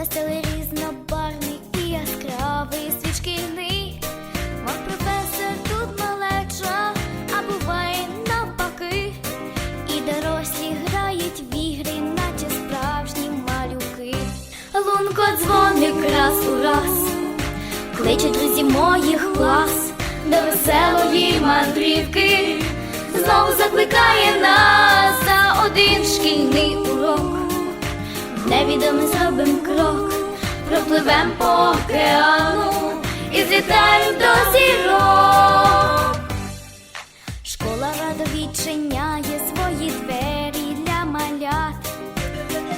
Веселий різнобарний і яскравий світ шкільний. Мов професор тут малеча, а буває навпаки. І дорослі грають в ігри, наче справжні малюки. Лунко дзвоник раз у раз, кличе друзі моїх клас до веселої мандрівки. Знову закликає нас за один шкільний урок. Невідомий зробим крок, пропливем по океану і злітаєм до зірок. Школа радо відчиняє свої двері для малят.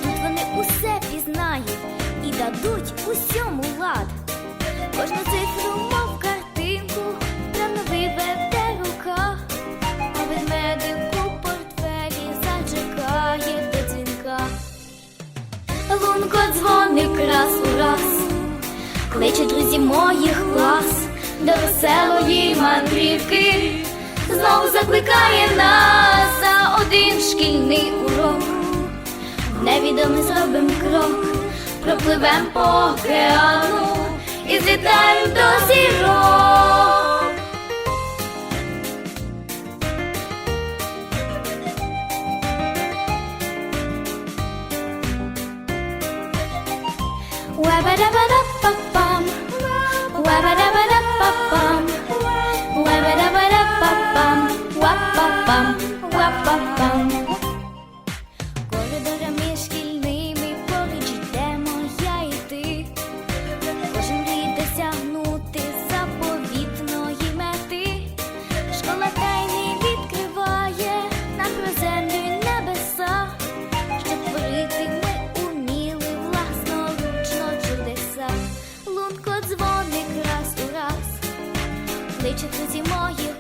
Тут вони усе пізнають і дадуть усьому лад. Кличе друзі моїх клас до веселої мандрівки, знову закликає нас за один шкільний урок. Невідомий зробим крок, пропливем по океану Личить зі мною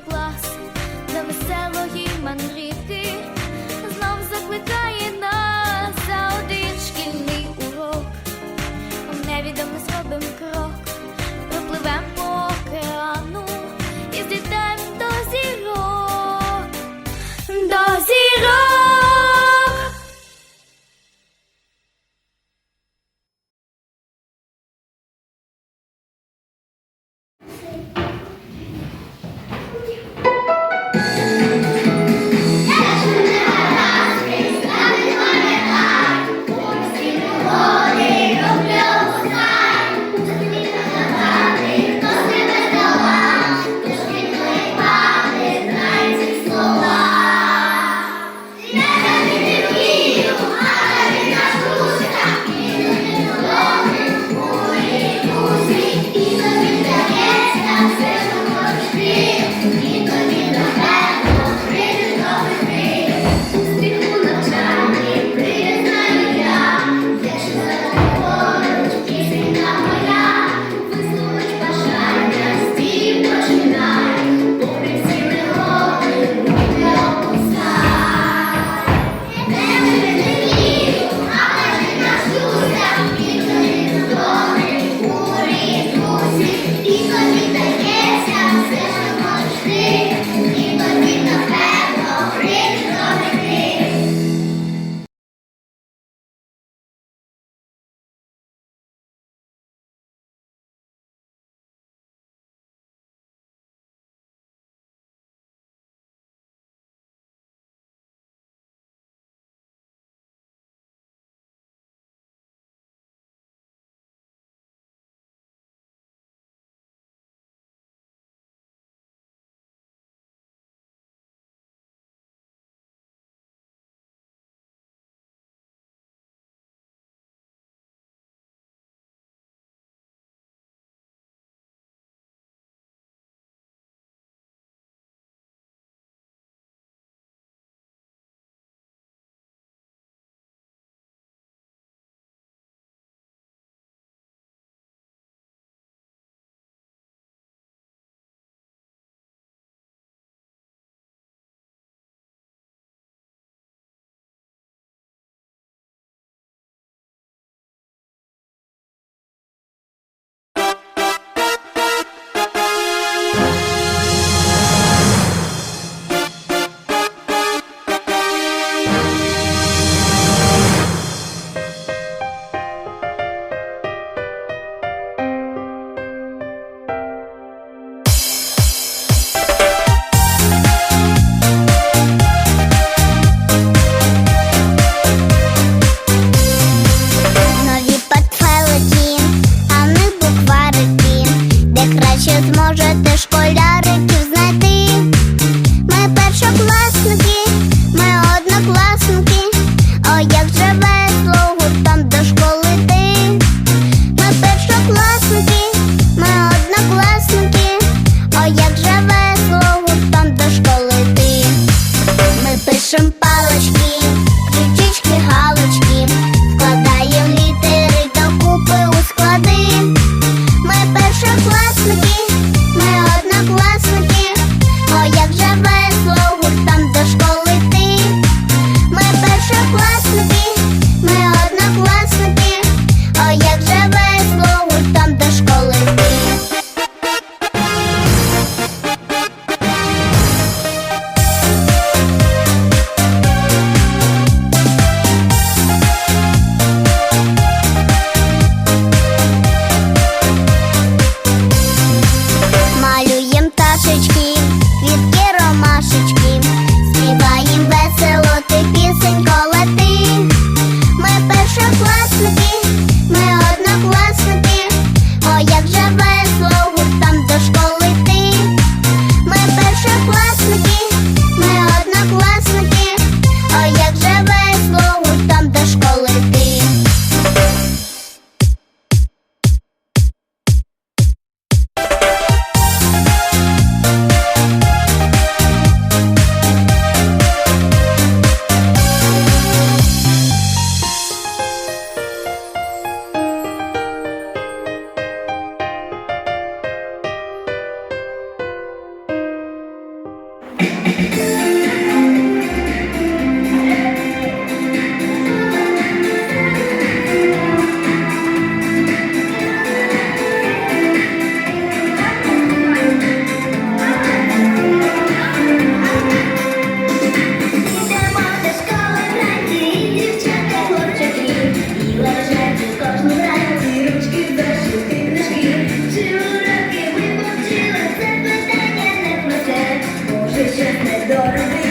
your name.